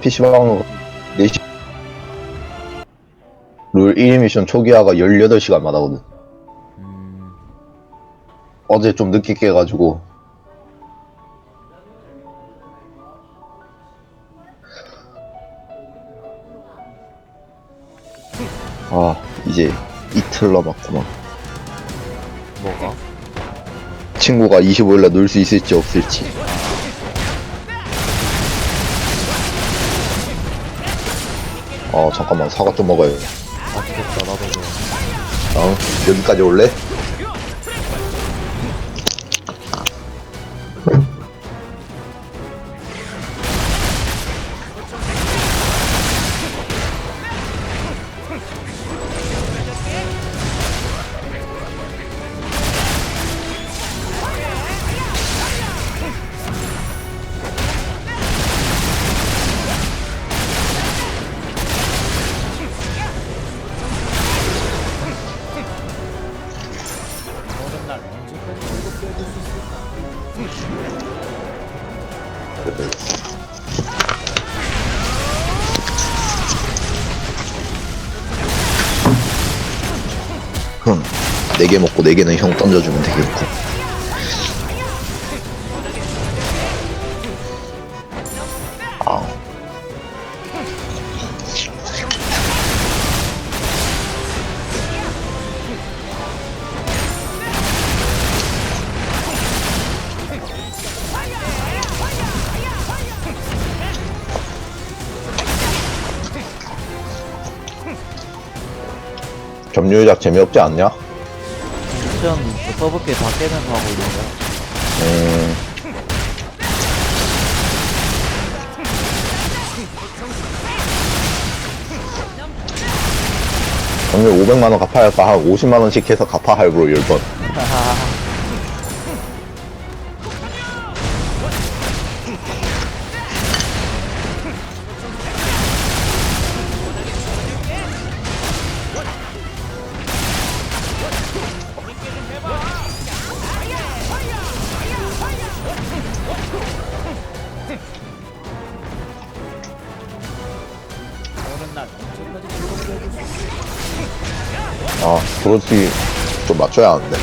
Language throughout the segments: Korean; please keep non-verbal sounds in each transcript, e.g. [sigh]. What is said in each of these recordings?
PC방으로 4시. 룰 1위 미션 초기화가 18시간마다 하거든. 음, 어제 좀 늦게 깨가지고. 아 이제 이틀 남았구만. 뭐가? 친구가 25일날 놀 수 있을지 없을지 어 잠깐만 사과 좀 먹어요 맛있겠다 나도 좀어 여기까지 올래? 흠, 4개 먹고 4개는 형 던져주면 되겠고. 점유작 재미없지 않냐? 미션 그 서브게 다 깨면서 하고 있는 거야 음, 점유 500만원 갚아야 할까? 한 50만원씩 해서 갚아 할부로 10번. [laughs] 아, 그렇지. 좀 맞춰야 하는데.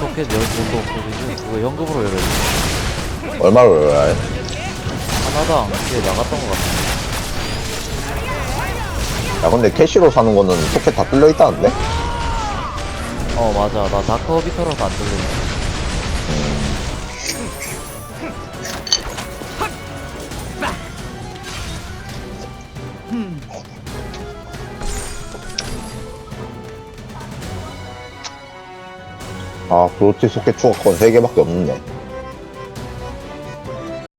로켓 열 돈도 그지? 그거 현금으로 열어야 돼 얼마로 열어야 해? 하나당 이게 나갔던 거 같아 야, 근데 캐시로 사는 거는 소켓 다 뚫려 있다는데? 어 맞아 나 다크 허비터라서 안 들리네 아, 그렇지. 소켓 추가권 3개밖에 없는데.